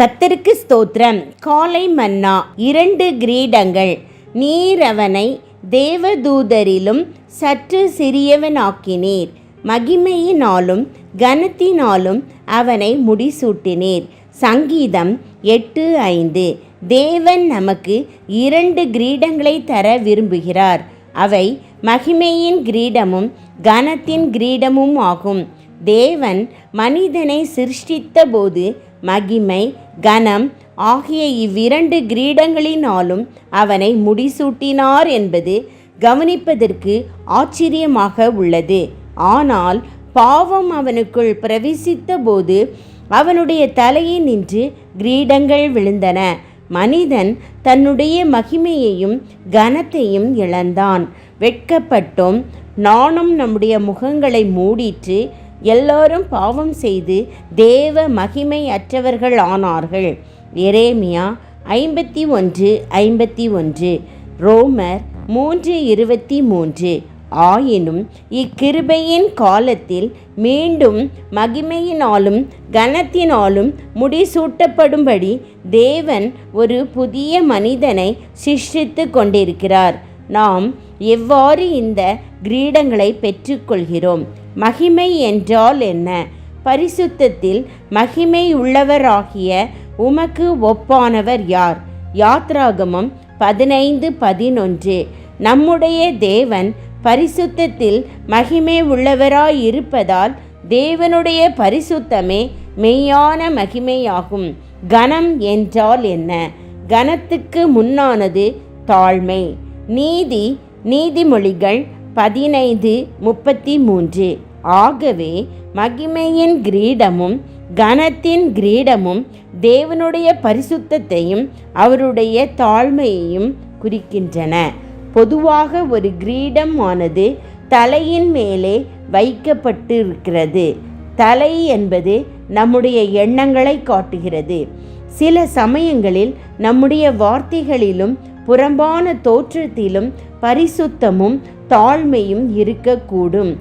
கத்தருக்கு ஸ்தோத்திரம். காலை மன்னா இரண்டு கிரீடங்கள். நீர் அவனை தேவதூதரிலும் சற்று சிறியவனாக்கினீர். மகிமையினாலும் கனத்தினாலும் அவனை முடிசூட்டினீர். சங்கீதம் எட்டு ஐந்து. தேவன் நமக்கு இரண்டு கிரீடங்களை தர விரும்புகிறார். அவை மகிமையின் கிரீடமும் கனத்தின் கிரீடமும் ஆகும். தேவன் மனிதனை சிருஷ்டித்த போது மகிமை கனம் ஆகிய இவ்விரண்டு கிரீடங்களினாலும் அவனை முடிசூட்டினார் என்பது கவனிப்பதற்கு ஆச்சரியமாக உள்ளது. ஆனால் பாவம் அவனுக்குள் பிரவேசித்த போது அவனுடைய தலையில் நின்று கிரீடங்கள் விழுந்தன. மனிதன் தன்னுடைய மகிமையையும் கனத்தையும் இழந்தான். வெட்கப்பட்டோம் நானும் நம்முடைய முகங்களை மூடிற்று எல்லாரும் பாவம் செய்து தேவ மகிமை அற்றவர்கள் ஆனார்கள். எரேமியா ஐம்பத்தி ஒன்று ஐம்பத்தி ஒன்று ரோமர் மூன்று இருபத்தி மூன்று. ஆயினும் இக்கிருபையின் காலத்தில் மீண்டும் மகிமையினாலும் கனத்தினாலும் முடிசூட்டப்படும்படி தேவன் ஒரு புதிய மனிதனை சிருஷ்டித்து கொண்டிருக்கிறார். நாம் எவ்வாறு இந்த கிரீடங்களை பெற்றுக்கொள்கிறோம்? மகிமை என்றால் என்ன? பரிசுத்தத்தில் மகிமை உள்ளவராகிய உமக்கு ஒப்பானவர் யார்? யாத்ராகமம் பதினைந்து பதினொன்று. நம்முடைய தேவன் பரிசுத்தத்தில் மகிமை உள்ளவராயிருப்பதால் தேவனுடைய பரிசுத்தமே மெய்யான மகிமையாகும். கனம் என்றால் என்ன? கனத்துக்கு முன்னானது தாழ்மை. நீதி நீதிமொழிகள் பதினைந்து முப்பத்தி மூன்று ஆகவே மகிமையின் கிரீடமும் கனத்தின் கிரீடமும் தேவனுடைய பரிசுத்தத்தையும் அவருடைய தாழ்மையையும் குறிக்கின்றன. பொதுவாக ஒரு கிரீடம் ஆனது தலையின் மேலே வைக்கப்பட்டிருக்கிறது. தலை என்பது நம்முடைய எண்ணங்களை காட்டுகிறது. சில சமயங்களில் நம்முடைய வார்த்தைகளிலும் புறம்பான தோற்றத்திலும் பரிசுத்தமும் தாழ்மையும் இருக்கக்கூடும்.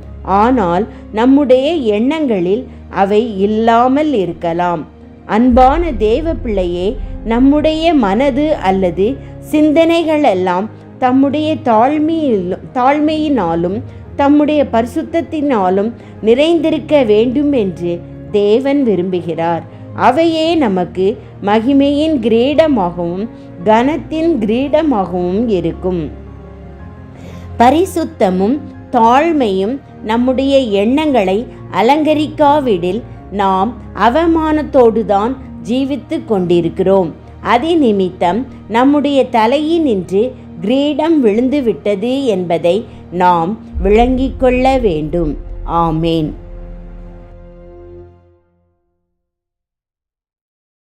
ஆனால் நம்முடைய எண்ணங்களில் அவை இல்லாமல் இருக்கலாம். அன்பான தேவ பிள்ளையே நம்முடைய மனது அல்லது சிந்தனைகளெல்லாம் தம்முடைய தாழ்மையிலும் தாழ்மையினாலும் தம்முடைய பரிசுத்தத்தினாலும் நிறைந்திருக்க வேண்டும் என்று தேவன் விரும்புகிறார். அவையே நமக்கு மகிமையின் கிரீடமாகவும் கனத்தின் கிரீடமாகவும் இருக்கும். பரிசுத்தமும் தாழ்மையும் நம்முடைய எண்ணங்களை அலங்கரிக்காவிடில் நாம் அவமானத்தோடுதான் ஜீவித்து கொண்டிருக்கிறோம். அதே நிமித்தம் நம்முடைய தலையினின்று கிரீடம் விழுந்துவிட்டது என்பதை நாம் விளங்கிக் கொள்ள வேண்டும். ஆமேன்.